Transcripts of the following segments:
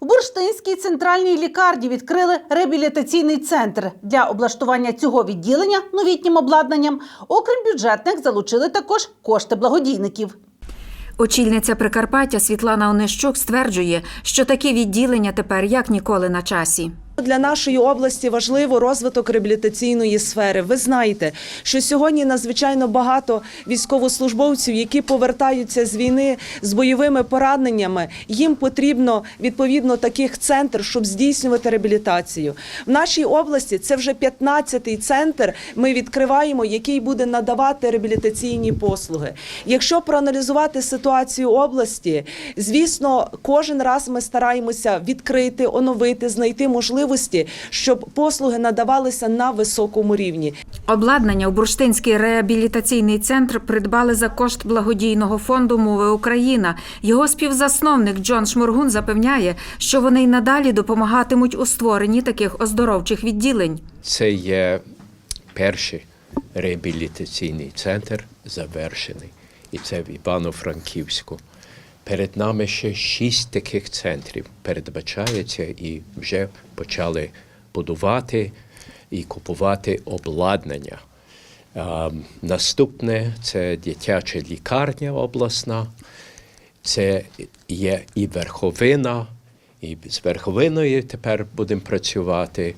У Бурштинській центральній лікарні відкрили реабілітаційний центр. Для облаштування цього відділення новітнім обладнанням, окрім бюджетних, залучили також кошти благодійників. Очільниця Прикарпаття Світлана Онищук стверджує, що такі відділення тепер як ніколи на часі. Для нашої області важливо розвиток реабілітаційної сфери. Ви знаєте, що сьогодні надзвичайно багато військовослужбовців, які повертаються з війни з бойовими пораненнями. Їм потрібно відповідно таких центр, щоб здійснювати реабілітацію. В нашій області це вже 15-й центр. Ми відкриваємо, який буде надавати реабілітаційні послуги. Якщо проаналізувати ситуацію області, звісно, кожен раз ми стараємося відкрити, оновити, знайти можливості, щоб послуги надавалися на високому рівні. Обладнання у Бурштинський реабілітаційний центр придбали за кошт благодійного фонду Мови Україна. Його співзасновник Джон Шморгун запевняє, що вони й надалі допомагатимуть у створенні таких оздоровчих відділень. Це є перший реабілітаційний центр завершений, і це в Івано-Франківську. Перед нами ще шість таких центрів передбачається і вже почали будувати і купувати обладнання. Наступне це дитяча лікарня обласна, це є і верховина, і з верховиною тепер будемо працювати.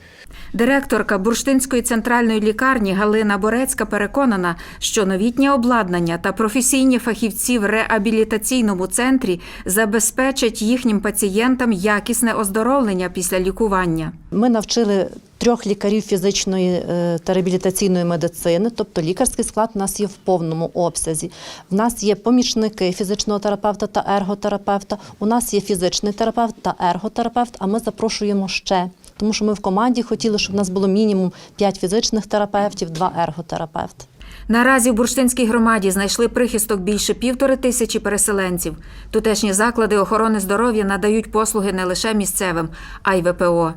Директорка Бурштинської центральної лікарні Галина Борецька переконана, що новітнє обладнання та професійні фахівці в реабілітаційному центрі забезпечать їхнім пацієнтам якісне оздоровлення після лікування. Ми навчили трьох лікарів фізичної е, та реабілітаційної медицини, тобто лікарський склад у нас є в повному обсязі. В нас є помічники фізичного терапевта та ерготерапевта. У нас є фізичний терапевт та ерготерапевт. А ми запрошуємо ще, тому що ми в команді хотіли, щоб у нас було мінімум 5 фізичних терапевтів, 2 ерготерапевти. Наразі в Бурштинській громаді знайшли прихисток більше півтори тисячі переселенців. Тутешні заклади охорони здоров'я надають послуги не лише місцевим, а й ВПО.